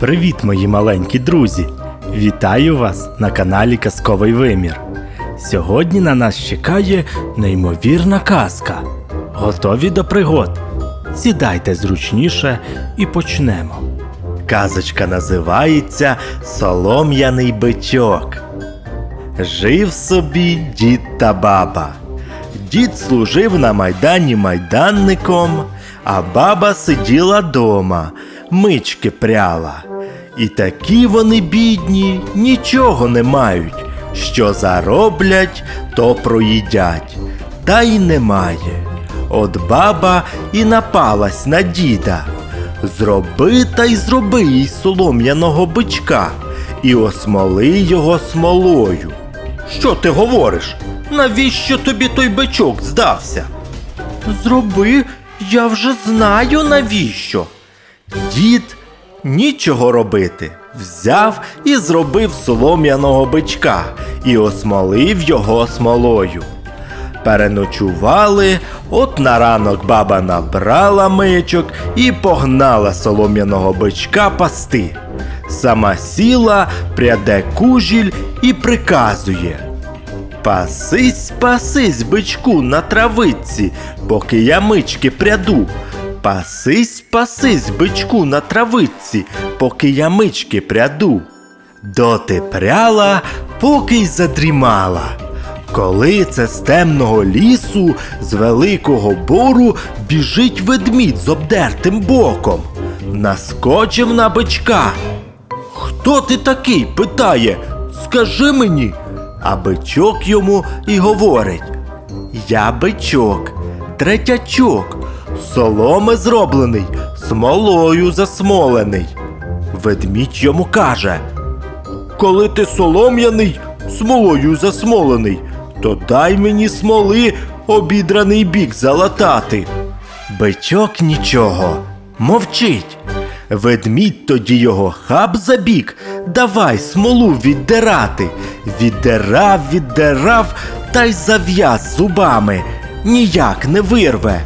Привіт, мої маленькі друзі! Вітаю вас на каналі Казковий Вимір. Сьогодні на нас чекає неймовірна казка. Готові до пригод? Сідайте зручніше і почнемо. Казочка називається Солом'яний бичок. Жив собі дід та баба. Дід служив на майдані майданником, а баба сиділа дома, мички пряла. І такі вони бідні, нічого не мають. Що зароблять, то проїдять. Та й немає. От баба і напалась на діда. Зроби та й зроби їй солом'яного бичка і осмоли його смолою. Що ти говориш? Навіщо тобі той бичок здався? Зроби, я вже знаю навіщо. Дід нічого робити. Взяв і зробив солом'яного бичка і осмолив його смолою. Переночували, от на ранок баба набрала мичок і погнала солом'яного бичка пасти. Сама сіла, пряде кужіль і приказує. Пасись, пасись, бичку на травиці, поки я мички пряду. Пасись, пасись, бичку на травиці, поки я мички пряду. Доти пряла, поки й задрімала. Коли це з темного лісу, з великого бору біжить ведмідь з обдертим боком. Наскочив на бичка. Хто ти такий? питає. Скажи мені. А бичок йому і говорить: Я бичок, третячок, соломи зроблений, смолою засмолений. Ведмідь йому каже: Коли ти солом'яний, смолою засмолений, то дай мені смоли обідраний бік залатати. Бичок нічого, мовчить. Ведмідь тоді його хаб за бік, давай смолу віддирати. Віддирав, віддирав та й зав'яз зубами, ніяк не вирве.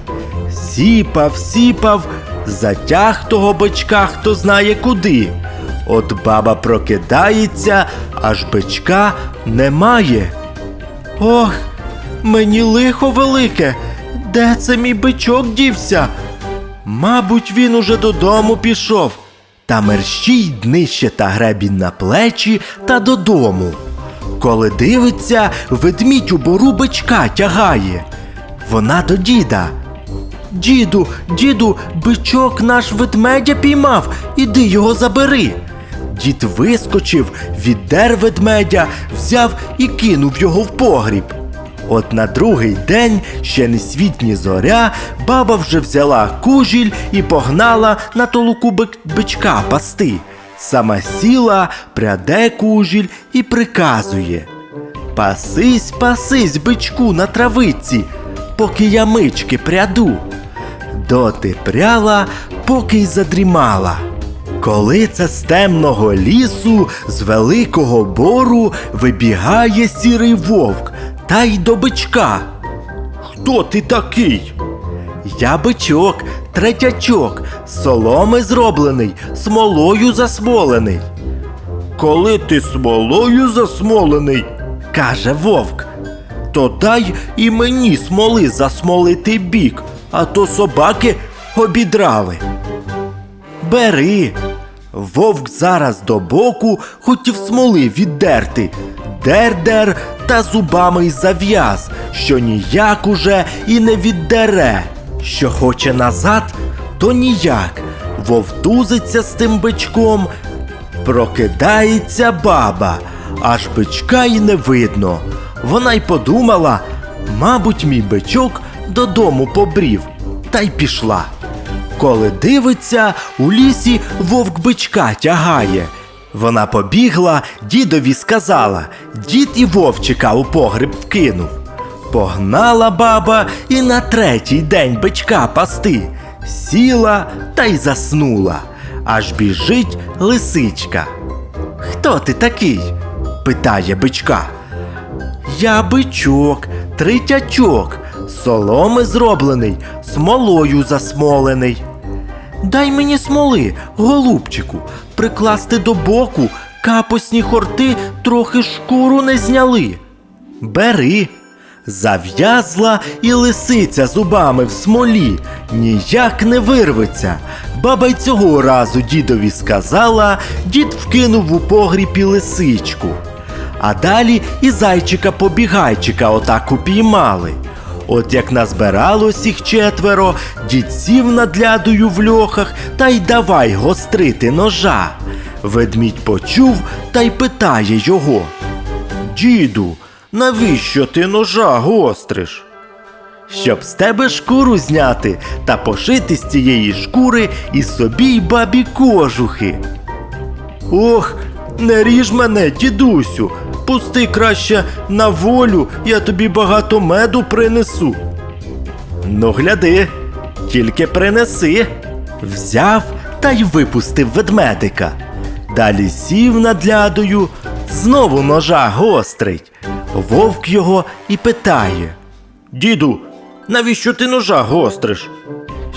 Сіпав, сіпав, затяг того бичка, хто знає куди. От баба прокидається, аж бичка немає. Ох, мені лихо велике. Де це мій бичок дівся? Мабуть, він уже додому пішов. Та мерщій днище та гребінь на плечі та додому. Коли дивиться, ведмідь у бору бичка тягає. Вона до діда. Діду, діду, бичок наш ведмедя піймав, іди його забери. Дід вискочив, віддер ведмедя, взяв і кинув його в погріб. От на другий день, ще не світ ні зоря, баба вже взяла кужіль і погнала на толуку бичка пасти. Сама сіла, пряде кужіль і приказує. Пасись, пасись, бичку на травиці, поки я мички пряду. Доти пряла, поки й задрімала. Коли це з темного лісу, з великого бору вибігає сірий вовк та й до бичка. Хто ти такий? Я бичок, третячок, соломи зроблений, смолою засмолений. Коли ти смолою засмолений, каже вовк, то дай і мені смоли засмолити бік, а то собаки обідрали. Бери. Вовк зараз до боку хотів смоли віддерти. Дер-дер та зубами й зав'яз, що ніяк уже і не віддере. Що хоче назад, то ніяк. Вовтузиться з тим бичком. Прокидається баба, аж бичка й не видно. Вона й подумала, мабуть, мій бичок додому побрів, та й пішла. Коли дивиться, у лісі вовк бичка тягає. Вона побігла, дідові сказала, дід і вовчика у погреб вкинув. Погнала баба і на третій день бичка пасти. Сіла та й заснула. Аж біжить лисичка. Хто ти такий? питає бичка. Я бичок, тритячок, соломи зроблений, смолою засмолений. дай мені смоли, голубчику, прикласти до боку, капосні хорти трохи шкуру не зняли. Бери. Зав'язла і лисиця зубами в смолі, ніяк не вирветься. Баба й цього разу дідові сказала, дід вкинув у погрібі лисичку. А далі і зайчика-побігайчика отак упіймали. От як назбиралось їх четверо, дід сів над лядою в льохах та й давай гострити ножа. Ведмідь почув та й питає його. Діду, навіщо ти ножа гостриш? Щоб з тебе шкуру зняти та пошити з цієї шкури і собі й бабі кожухи. Ох, не ріж мене, дідусю, пусти краще на волю, я тобі багато меду принесу. Ну, гляди, тільки принеси. Взяв та й випустив ведмедика. Далі сів над лядою, знову ножа гострить. Вовк його і питає: Діду, навіщо ти ножа гостриш?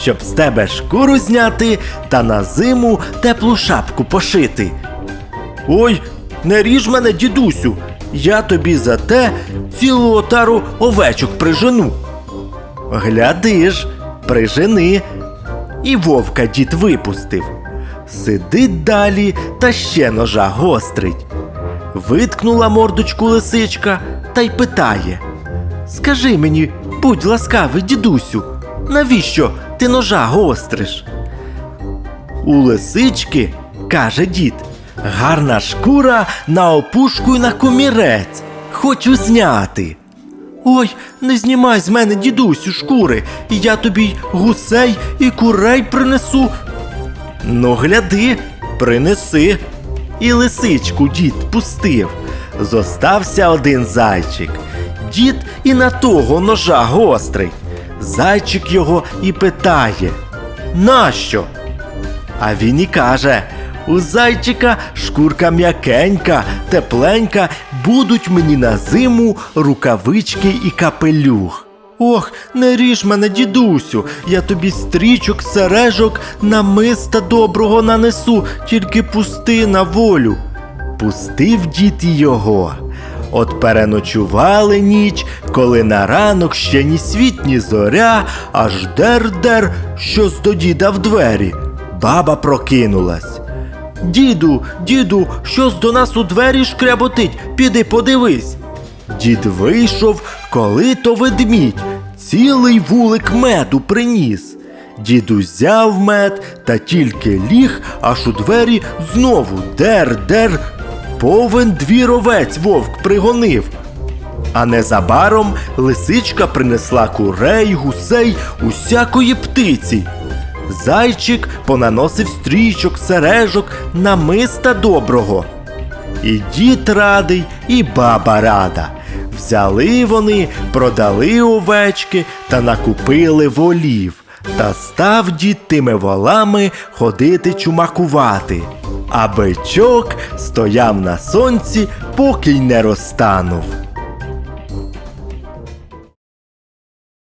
Щоб з тебе шкуру зняти та на зиму теплу шапку пошити. Ой, не ріж мене, дідусю, я тобі за те цілу отару овечок прижену. Гляди ж, прижени. І вовка дід випустив. Сидить далі та ще ножа гострить. Виткнула мордочку лисичка та й питає: Скажи мені, будь ласкавий, дідусю, навіщо ти ножа гостриш? У лисички, каже дід, гарна шкура на опушку й на комірець. Хочу зняти. Ой, не знімай з мене, дідусю, шкури, і я тобі гусей і курей принесу. Ну, гляди, принеси. І лисичку дід пустив. Зостався один зайчик. Дід і на того ножа гострий. Зайчик його і питає: Нащо? А він і каже: у зайчика шкурка м'якенька, тепленька, будуть мені на зиму рукавички і капелюх. Ох, не ріж мене, дідусю, я тобі стрічок, сережок, намиста доброго нанесу, тільки пусти на волю. Пустив дід його. От переночували ніч, коли на ранок ще ні світ, ні зоря, аж дер-дер, щось до діда в двері. Баба прокинулась. Діду, діду, щось до нас у двері шкряботить, піди подивись. Дід вийшов, коли то ведмідь, цілий вулик меду приніс. Дід узяв мед та тільки ліг, аж у двері знову дер-дер, повен двір овець вовк пригонив. А незабаром лисичка принесла курей, гусей, усякої птиці. Зайчик понаносив стрічок, сережок, намиста доброго. І дід радий, і баба рада. Взяли вони, продали овечки та накупили волів. Та став дід тими волами ходити чумакувати. А бичок стояв на сонці, поки й не розтанув.